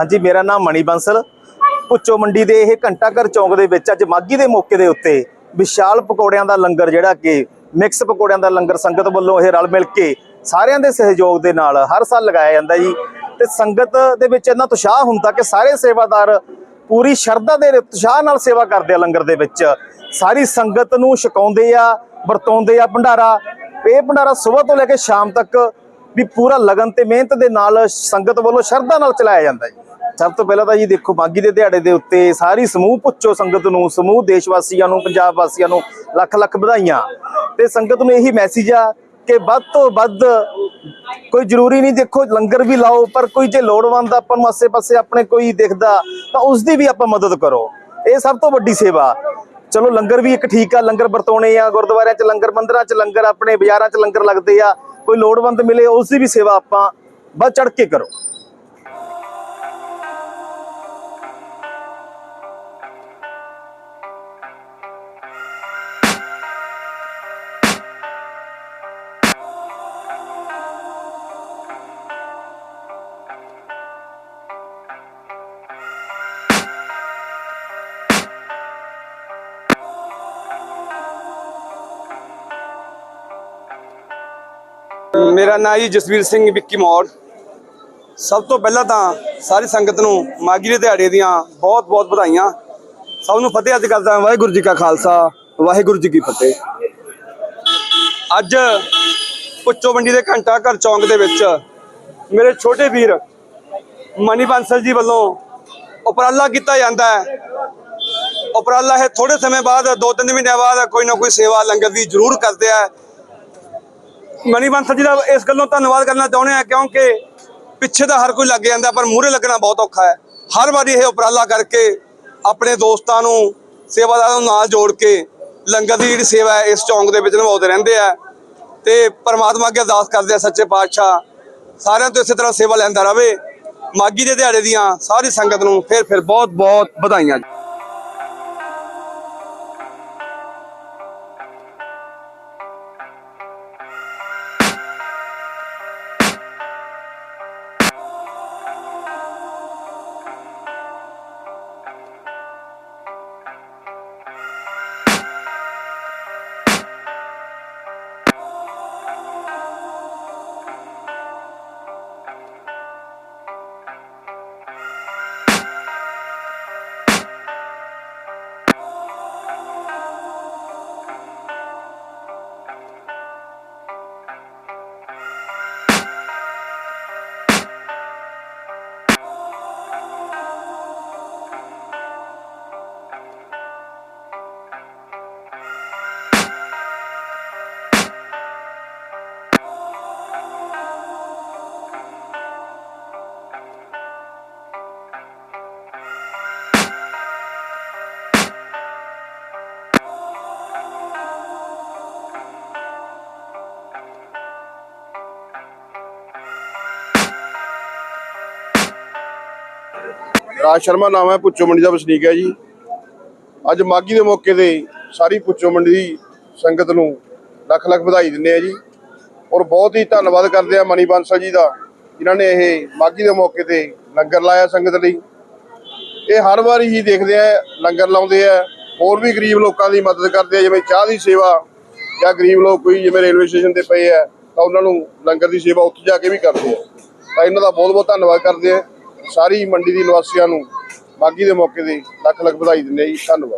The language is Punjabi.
ਹਾਂਜੀ, ਮੇਰਾ ਨਾਮ ਮਣੀ ਬੰਸਲ। ਪੁੱਚੋ ਮੰਡੀ ਦੇ ਇਹ ਘੰਟਾ ਘਰ ਚੌਂਕ ਦੇ ਵਿੱਚ ਅੱਜ ਮਾਗੀ ਦੇ ਮੌਕੇ ਦੇ ਉੱਤੇ ਵਿਸ਼ਾਲ ਪਕੌੜਿਆਂ ਦਾ ਲੰਗਰ ਜਿਹੜਾ ਕਿ ਮਿਕਸ ਪਕੌੜਿਆਂ ਦਾ ਲੰਗਰ ਸੰਗਤ ਵੱਲੋਂ ਇਹ ਰਲ ਮਿਲ ਕੇ ਸਾਰਿਆਂ ਦੇ ਸਹਿਯੋਗ ਦੇ ਨਾਲ ਹਰ ਸਾਲ ਲਗਾਇਆ ਜਾਂਦਾ ਜੀ। ਤੇ ਸੰਗਤ ਦੇ ਵਿੱਚ ਇੰਨਾ ਉਤਸ਼ਾਹ ਹੁੰਦਾ ਕਿ ਸਾਰੇ ਸੇਵਾਦਾਰ ਪੂਰੀ ਸ਼ਰਧਾ ਦੇ ਉਤਸ਼ਾਹ ਨਾਲ ਸੇਵਾ ਕਰਦੇ ਆ ਲੰਗਰ ਦੇ ਵਿੱਚ। ਸਾਰੀ ਸੰਗਤ ਨੂੰ ਛਕਾਉਂਦੇ ਆ, ਵਰਤਾਉਂਦੇ ਆ ਭੰਡਾਰਾ। ਇਹ ਭੰਡਾਰਾ ਸਵੇਰ ਤੋਂ ਲੈ ਕੇ ਸ਼ਾਮ ਤੱਕ ਵੀ ਪੂਰਾ ਲਗਨ ਤੇ ਮਿਹਨਤ ਦੇ ਨਾਲ ਸੰਗਤ ਵੱਲੋਂ ਸ਼ਰਧਾ ਨਾਲ ਚਲਾਇਆ ਜਾਂਦਾ ਜੀ। ਸਭ ਤੋਂ ਪਹਿਲਾਂ ਤਾਂ ਜੀ ਦੇਖੋ ਮਾਗੀ ਦੇ ਦਿਹਾੜੇ ਦੇ ਉੱਤੇ ਸਾਰੀ ਸਮੂਹ ਪੁੱਛੋ ਸੰਗਤ ਨੂੰ, ਸਮੂਹ ਦੇਸ਼ ਵਾਸੀਆਂ ਨੂੰ, ਪੰਜਾਬ ਵਾਸੀਆਂ ਨੂੰ ਲੱਖ ਲੱਖ ਵਧਾਈਆਂ। ਤੇ ਸੰਗਤ ਨੂੰ ਇਹੀ ਮੈਸੇਜ ਆ ਕਿ ਵੱਧ ਤੋਂ ਵੱਧ ਕੋਈ ਜ਼ਰੂਰੀ ਨਹੀਂ ਦੇਖੋ, ਲੰਗਰ ਵੀ ਲਾਓ, ਪਰ ਕੋਈ ਜੇ ਲੋੜਵੰਦ ਆਪਾਂ ਨੂੰ ਆਸੇ-ਪਾਸੇ ਆਪਣੇ ਕੋਈ ਦਿਖਦਾ, ਤਾਂ ਉਸ ਦੀ ਵੀ ਆਪਾਂ ਮਦਦ ਕਰੋ। ਇਹ ਸਭ ਤੋਂ ਵੱਡੀ ਸੇਵਾ। ਚਲੋ ਲੰਗਰ ਵੀ ਇੱਕ ਠੀਕ ਆ, ਲੰਗਰ ਵਰਤਾਉਣੇ ਆ, ਗੁਰਦੁਆਰਿਆਂ 'ਚ ਲੰਗਰ, ਮੰਦਰਾਂ 'ਚ ਲੰਗਰ, ਆਪਣੇ ਬਾਜ਼ਾਰਾਂ 'ਚ ਲੰਗਰ ਲੱਗਦੇ ਆ। ਕੋਈ ਲੋੜਵੰਦ ਮਿਲੇ ਉਸ ਦੀ ਵੀ ਸੇਵਾ ਆਪਾਂ ਵੱਧ ਚੜ ਕੇ ਕਰੋ। ਮੇਰਾ ਨਾਂ ਜੀ ਜਸਵੀਰ ਸਿੰਘ ਵਿੱਕੀ ਮੌੜ। ਸਭ ਤੋਂ ਪਹਿਲਾਂ ਤਾਂ ਸਾਰੀ ਸੰਗਤ ਨੂੰ ਮਾਗੀ ਦੇ ਦਿਹਾੜੇ ਦੀਆਂ ਬਹੁਤ ਬਹੁਤ ਵਧਾਈਆਂ। ਸਭ ਨੂੰ ਫਤਿਹ ਅੱਜ ਕਰਦਾ ਵਾਹਿਗੁਰੂ ਜੀ ਕਾ ਖਾਲਸਾ, ਵਾਹਿਗੁਰੂ ਜੀ ਕੀ ਫਤਿਹ। ਅੱਜ ਪੁੱਚੋ ਮੰਡੀ ਦੇ ਘੰਟਾ ਘਰ ਚੌਂਕ ਦੇ ਵਿੱਚ ਮੇਰੇ ਛੋਟੇ ਵੀਰ ਮਨੀ ਬਾਂਸਲ ਜੀ ਵੱਲੋਂ ਉਪਰਾਲਾ ਕੀਤਾ ਜਾਂਦਾ ਹੈ। ਉਪਰਾਲਾ ਹੈ ਥੋੜੇ ਸਮੇਂ ਬਾਅਦ, ਦੋ ਤਿੰਨ ਮਹੀਨਿਆਂ ਬਾਅਦ ਕੋਈ ਨਾ ਕੋਈ ਸੇਵਾ ਲੰਗਰ ਦੀ ਜ਼ਰੂਰ ਕਰਦੇ ਆ। ਮਨੀ ਬਾਂਸਲ ਜੀ ਦਾ ਇਸ ਗੱਲੋਂ ਧੰਨਵਾਦ ਕਰਨਾ ਚਾਹੁੰਦੇ ਆ ਕਿਉਂਕਿ ਪਿੱਛੇ ਤਾਂ ਹਰ ਕੋਈ ਲੱਗ ਜਾਂਦਾ, ਪਰ ਮੂਹਰੇ ਲੱਗਣਾ ਬਹੁਤ ਔਖਾ ਹੈ। ਹਰ ਵਾਰੀ ਇਹ ਉਪਰਾਲਾ ਕਰਕੇ ਆਪਣੇ ਦੋਸਤਾਂ ਨੂੰ, ਸੇਵਾਦਾਰਾਂ ਨੂੰ ਨਾਲ ਜੋੜ ਕੇ ਲੰਗਰ ਦੀ ਜਿਹੜੀ ਸੇਵਾ ਹੈ, ਇਸ ਚੌਂਕ ਦੇ ਵਿੱਚ ਨਿਭਾਉਂਦੇ ਰਹਿੰਦੇ ਆ। ਤੇ ਪਰਮਾਤਮਾ ਅੱਗੇ ਅਰਦਾਸ ਕਰਦੇ ਆ ਸੱਚੇ ਪਾਤਸ਼ਾਹ ਸਾਰਿਆਂ ਤੋਂ ਇਸੇ ਤਰ੍ਹਾਂ ਸੇਵਾ ਲੈਂਦਾ ਰਹੇ ਮਾਗੀ ਦੇ ਦਿਹਾੜੇ ਦੀਆਂ ਸਾਰੀ ਸੰਗਤ ਨੂੰ ਫਿਰ ਫਿਰ ਬਹੁਤ ਬਹੁਤ ਵਧਾਈਆਂ। ਰਾਜ ਸ਼ਰਮਾ ਨਾਮ ਹੈ ਪੁੱਚੋ ਮੰਡੀ ਦਾ ਵਸਨੀਕ ਹੈ ਜੀ। ਅੱਜ ਮਾਗੀ ਦੇ ਮੌਕੇ ਤੇ ਸਾਰੀ ਪੁੱਚੋ ਮੰਡੀ ਦੀ ਸੰਗਤ ਨੂੰ ਲੱਖ ਲੱਖ ਵਧਾਈ ਦਿੰਦੇ ਆ ਜੀ। ਔਰ ਬਹੁਤ ਹੀ ਧੰਨਵਾਦ ਕਰਦੇ ਆ ਮਨੀ ਬਾਂਸਲ ਜੀ ਦਾ, ਜਿਨ੍ਹਾਂ ਨੇ ਇਹ ਮਾਗੀ ਦੇ ਮੌਕੇ ਤੇ ਲੰਗਰ ਲਾਇਆ ਸੰਗਤ ਲਈ। ਇਹ ਹਰ ਵਾਰੀ ਹੀ ਦੇਖਦੇ ਆ, ਲੰਗਰ ਲਾਉਂਦੇ ਆ। ਹੋਰ ਵੀ ਗਰੀਬ ਲੋਕਾਂ ਦੀ ਮਦਦ ਕਰਦੇ ਆ, ਜਿਵੇਂ ਚਾਹ ਦੀ ਸੇਵਾ ਜਾਂ ਗਰੀਬ ਲੋਕ ਕੋਈ ਜਿਵੇਂ ਰੇਲਵੇ ਸਟੇਸ਼ਨ ਤੇ ਪਏ ਆ, ਤਾਂ ਉਹਨਾਂ ਨੂੰ ਲੰਗਰ ਦੀ ਸੇਵਾ ਉੱਥੇ ਜਾ ਕੇ ਵੀ ਕਰਦੇ ਆ। ਤਾਂ ਇਹਨਾਂ ਦਾ ਬਹੁਤ ਬਹੁਤ ਧੰਨਵਾਦ ਕਰਦੇ ਆ। ਸਾਰੀ ਮੰਡੀ ਦੀ ਨਿਵਾਸੀਆਂ ਨੂੰ ਮਾਗੀ ਦੇ ਮੌਕੇ ਤੇ ਲੱਖ ਲੱਖ ਵਧਾਈ ਦਿੰਦੇ ਆ ਜੀ। ਧੰਨਵਾਦ।